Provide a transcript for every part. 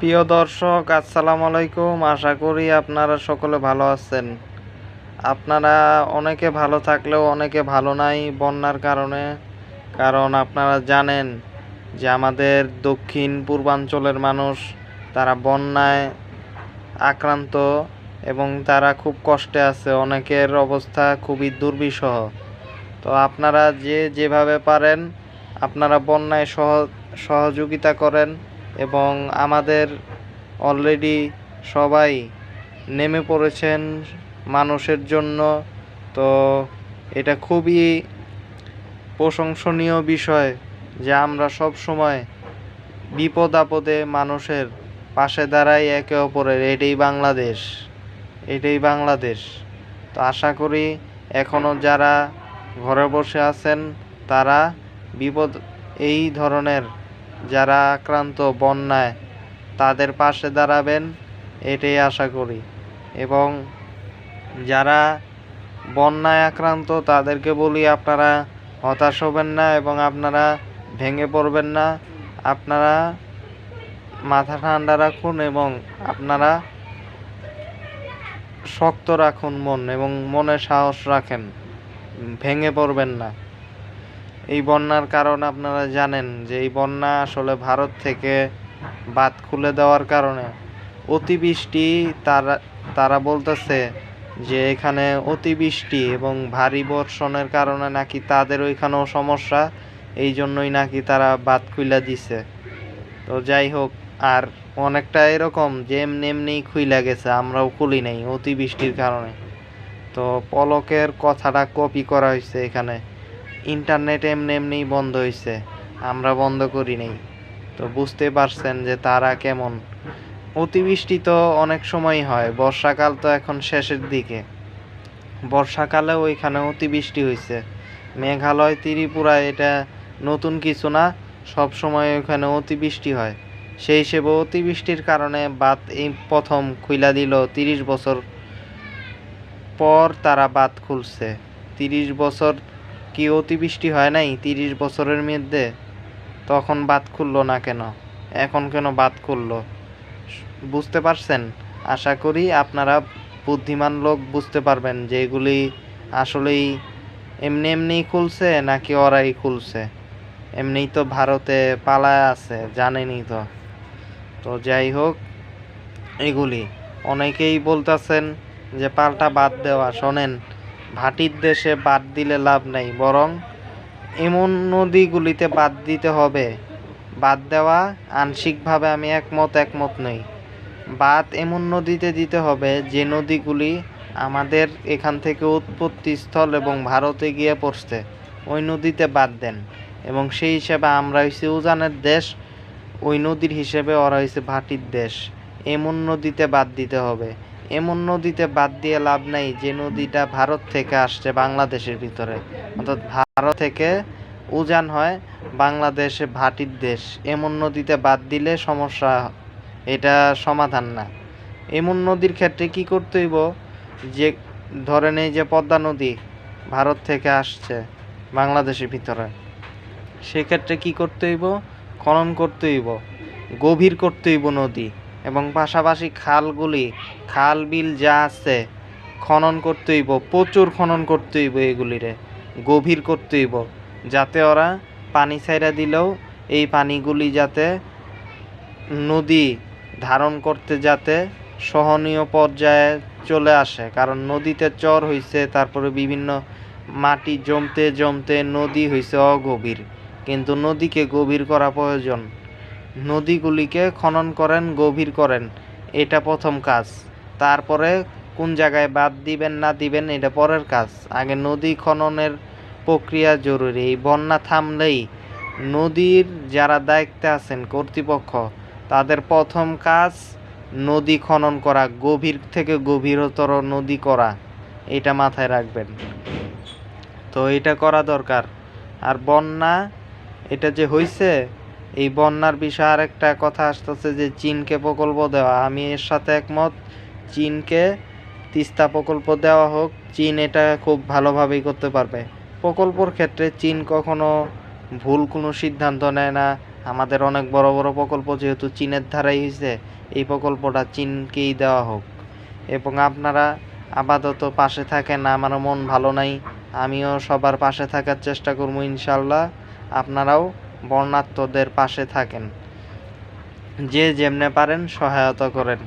প্রিয় দর্শক, আসসালামু আলাইকুম। আশা করি আপনারা সকলে ভালো আছেন। আপনারা অনেকে ভালো থাকলেও অনেকে ভালো নাই বন্যার কারণে। কারণ আপনারা জানেন যে আমাদের দক্ষিণ পূর্বাঞ্চলের মানুষ, তারা বন্যায় আক্রান্ত এবং তারা খুব কষ্টে আছে। অনেকের অবস্থা খুবই দুর্বিষহ। তো আপনারা যে যেভাবে পারেন, আপনারা বন্যায় সহ, সহযোগিতা করেন। এবং আমাদের অলরেডি সবাই নেমে পড়েছেন মানুষের জন্য। তো এটা খুবই প্রশংসনীয় বিষয় যে আমরা সব সময় বিপদ আপদে মানুষের পাশে দাঁড়াই একে অপরের। এটাই বাংলাদেশ এটাই বাংলাদেশ। তো আশা করি এখনও যারা ঘরে বসে আছেন, তারা বিপদ, এই ধরনের যারা আক্রান্ত বন্যায় তাদের পাশে দাঁড়াবেন, এটাই আশা করি। এবং যারা বন্যায় আক্রান্ত, তাদেরকে বলি আপনারা হতাশ হবেন না এবং আপনারা ভেঙে পড়বেন না। আপনারা মাথা ঠান্ডা রাখুন এবং আপনারা শক্ত রাখুন মন এবং মনে সাহস রাখেন। ভেঙে পড়বেন না। এই বন্যার কারণ আপনারা জানেন যে এই বন্যা আসলে ভারত থেকে বাঁধ খুলে দেওয়ার কারণে অতিবৃষ্টি তারা তারা বলতেছে যে এখানে অতিবৃষ্টি এবং ভারী বর্ষণের কারণে নাকি তাদের ওইখানেও সমস্যা, এই জন্যই নাকি তারা বাঁধ খুইলা দিছে। তো যাই হোক, আর অনেকটা এরকম যে এমনি এমনি খুইলা গেছে, আমরাও খুলি নাই অতিবৃষ্টির কারণে। তো পলকের কথাটা কপি করা হয়েছে এখানে। ইন্টারনেট এমনি এমনিই বন্ধ হয়েছে আমরা বন্ধ করি নাই। তো বুঝতে পারছেন যে তারা কেমন। অতিবৃষ্টি তো অনেক সময় হয়, বর্ষাকাল তো এখন শেষের দিকে। বর্ষাকালে ওইখানে অতিবৃষ্টি হয়েছে মেঘালয়, ত্রিপুরা এটা নতুন কিছু না, সব সময় ওইখানে অতিবৃষ্টি হয়। সেই হিসেবে অতিবৃষ্টির কারণে বাত এই প্রথম খুইলা দিল তিরিশ বছর পর তারা বাত খুলছে। তিরিশ বছর কি অতিবৃষ্টি হয় নাই তিরিশ বছরের মধ্যে? তখন বাত খুললো না কেন? এখন কেন বাত খুললো? বুঝতে পারছেন? আশা করি আপনারা বুদ্ধিমান লোক বুঝতে পারবেন যে এগুলি আসলেই এমনি এমনিই খুলছে নাকি ওরাই খুলছে। এমনিই তো ভারতে পালায় আছে, জানেনই তো। তো যাই হোক, এগুলি। অনেকেই বলতেছেন যে পাল্টা বাদ দেওয়া, শোনেন। ভাটির দেশে বাদ দিলে লাভ নেই, বরং এমন নদীগুলিতে বাদ দিতে হবে। বাদ দেওয়া আংশিকভাবে আমি একমত একমত নই। বাদ এমন নদীতে দিতে হবে, যে নদীগুলি আমাদের এখান থেকে উৎপত্তি স্থল এবং ভারতে গিয়ে পড়ছে, ওই নদীতে বাদ দেন। এবং সেই হিসেবে আমরা হইছি উজানের দেশ, ওই নদীর হিসেবে ওরা হয়েছে ভাটির দেশ। এমন নদীতে বাদ দিতে হবে। এমন নদীতে বাদ দিয়ে লাভ নাই যে নদীটা ভারত থেকে আসছে বাংলাদেশের ভিতরে। অর্থাৎ ভারত থেকে উজান হয় বাংলাদেশে ভাটির দেশ। এমন নদীতে বাদ দিলে সমস্যা, এটা সমাধান না। এমন নদীর ক্ষেত্রে কি করতে হইব? যে, ধরেন এই যে পদ্মা নদী ভারত থেকে আসছে বাংলাদেশের ভিতরে, সেক্ষেত্রে কি করতে হইব? খনন করতে হইব, গভীর করতে হইব নদী। এবং পাশাপাশি খালগুলি, খাল, বিল যা আছে খনন করতে হইব, প্রচুর খনন করতে হইব এগুলিরে, গভীর করতে হইব, যাতে ওরা পানি ছাইরা দিলেও এই পানিগুলি যাতে নদী ধারণ করতে যাতে সহনীয় পর্যায়ে চলে আসে। কারণ নদীতে চর হইছে, তারপরে বিভিন্ন মাটি জমতে জমতে নদী হইছে অগভীর। কিন্তু নদীকে গভীর করা প্রয়োজন। নদীগুলিকে খনন করেন, গভীর করেন। এটা প্রথম কাজ। তারপরে কোন জায়গায় বাদ দিবেন, না দিবেন, এটা পরের কাজ। আগে নদী খননের প্রক্রিয়া জরুরি। এই বন্যা থামলেই নদীর যারা দায়িত্বে আছেন কর্তৃপক্ষ, তাদের প্রথম কাজ নদী খনন করা, গভীর থেকে গভীরতর নদী করা। এটা মাথায় রাখবেন। তো এটা করা দরকার। আর বন্যা, এটা যে হইছে এই বন্যার বিষয়ে আরেকটা কথা আসতেছে যে চীনকে প্রকল্প দেওয়া। আমি এর সাথে একমত। চীনকে তিস্তা প্রকল্প দেওয়া হোক, চীন এটা খুব ভালোভাবেই করতে পারবে। প্রকল্পর ক্ষেত্রে চীন কখনো ভুল কোনো সিদ্ধান্ত নেয় না। আমাদের অনেক বড় বড় প্রকল্প যেহেতু চীনের ধারাই হয়েছে এই প্রকল্পটা চীনকেই দেওয়া হোক। এবং আপনারা আপাতত পাশে থাকেন আমার মন ভালো নাই। আমিও সবার পাশে থাকার চেষ্টা করব ইনশাল্লাহ। আপনারাও বর্ণাত্মদের পাশে থাকেন। যে যেমনে পারেন সহায়তা করেন।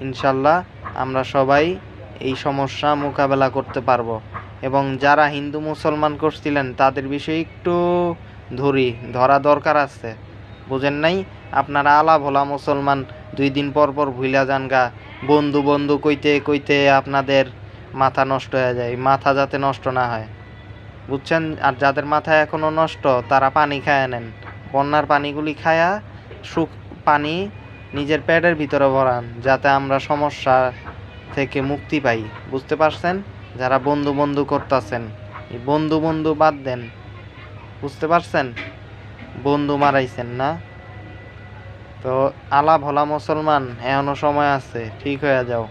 ইনশাল্লাহ আমরা সবাই এই সমস্যা মোকাবেলা করতে পারব। এবং যারা হিন্দু মুসলমান করছিলেন, তাদের বিষয়ে একটু ধরি, ধরা দরকার আছে। বুঝেন নাই? আপনারা আলা ভোলা মুসলমান, দুই দিন পর পর ভুইলা যান গা। বন্ধু বন্ধু কইতে কইতে আপনাদের মাথা নষ্ট হয়ে যায়। মাথা যাতে নষ্ট না হয়। বুঝছেন? আর যাদের মাথা এখনও নষ্ট, তারা পানি খায় নেন। বন্যার পানিগুলি খায়া সুখ পানি নিজের পেটের ভিতরে ভরান, যাতে আমরা সমস্যা থেকে মুক্তি পাই। বুঝতে পারছেন? যারা বন্ধু বন্ধু করতেছেন বন্ধু বন্ধু বাদ দেন। বুঝতে পারছেন? বন্ধু মারাইছেন না? তো আলা ভোলা মুসলমান, এখনও সময় আছে, ঠিক হয়ে যাও।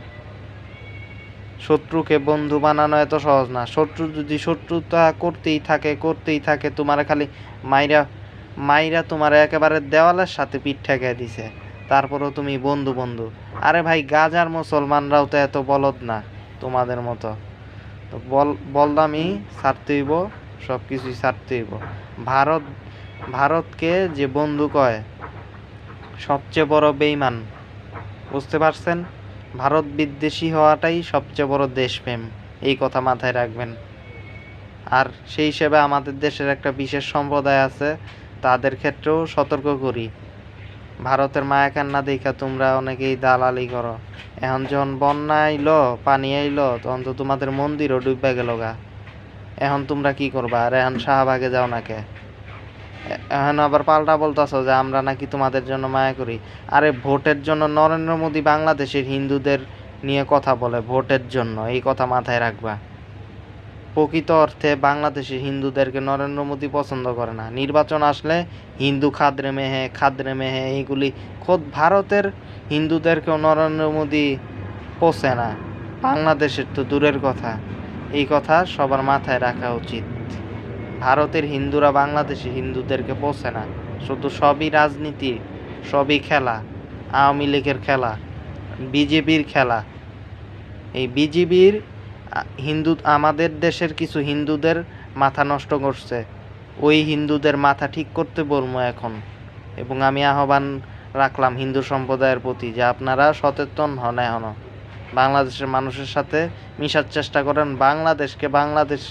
শত্রুকে বন্ধু বানানো এত সহজ না। শত্রু যদি শত্রুতা করতেই থাকে করতেই থাকে, তোমার খালি মাইরা মাইরা তোমার একেবারে দেওয়ালের সাথে পিঠ ঠেকে দিছে। তারপরও তুমি বন্ধু বন্ধু। আরে ভাই গাজার মুসলমানরাও তো এত বলদ না তোমাদের মতো। তো বল, বলদামি ছাড়তে হইব সব কিছুই ছাড়তে হইব। ভারত, ভারতকে যে বন্ধু কয়, সবচেয়ে বড় বেইমান বুঝতে পারছেন? ভারত বিদ্বেষী হওয়াটাই সবচেয়ে বড় দেশপ্রেম, এই কথা মাথায় রাখবেন। আর সেই হিসেবে আমাদের দেশের একটা বিশেষ সম্প্রদায় আছে, তাদের ক্ষেত্রেও সতর্ক করি। ভারতের মায়া কান্না দেখা তোমরা অনেকেই দালালি করো। এখন যখন বন্যা আইলো, পানি আইলো, তখন তো তোমাদের মন্দিরও ডুববে গেল গা। এখন তোমরা কি করবা? আর এখন শাহবাগে যাও নাকে এখন আবার পাল্টা বলতেছো যে আমরা নাকি তোমাদের জন্য মায়া করি। আরে ভোটের জন্য নরেন্দ্র মোদী বাংলাদেশের হিন্দুদের নিয়ে কথা বলে, ভোটের জন্য। এই কথা মাথায় রাখবা। প্রকৃত অর্থে বাংলাদেশের হিন্দুদেরকে নরেন্দ্র মোদী পছন্দ করে না। নির্বাচন আসলে হিন্দু খাদ্রে মেহে খাদ্রে মেহে, এইগুলি খোদ ভারতের হিন্দুদেরকেও নরেন্দ্র মোদী পোষে না। বাংলাদেশের তো দূরের কথা। এই কথা সবার মাথায় রাখা উচিত। ভারতের হিন্দুরা বাংলাদেশের হিন্দুদেরকে পোষে না। শুধু সবই রাজনীতি, সবই খেলা, আওয়ামী লীগের খেলা, বিজেপির খেলা। এই বিজেপির হিন্দু, আমাদের দেশের কিছু হিন্দুদের মাথা নষ্ট করছে। ওই হিন্দুদের মাথা ঠিক করতে বলব এখন। এবং আমি আহ্বান রাখলাম হিন্দু সম্প্রদায়ের প্রতি যে আপনারা সচেতন হন এখনও। বাংলাদেশের মানুষের সাথে মিশার চেষ্টা করেন। বাংলাদেশকে বাংলাদেশ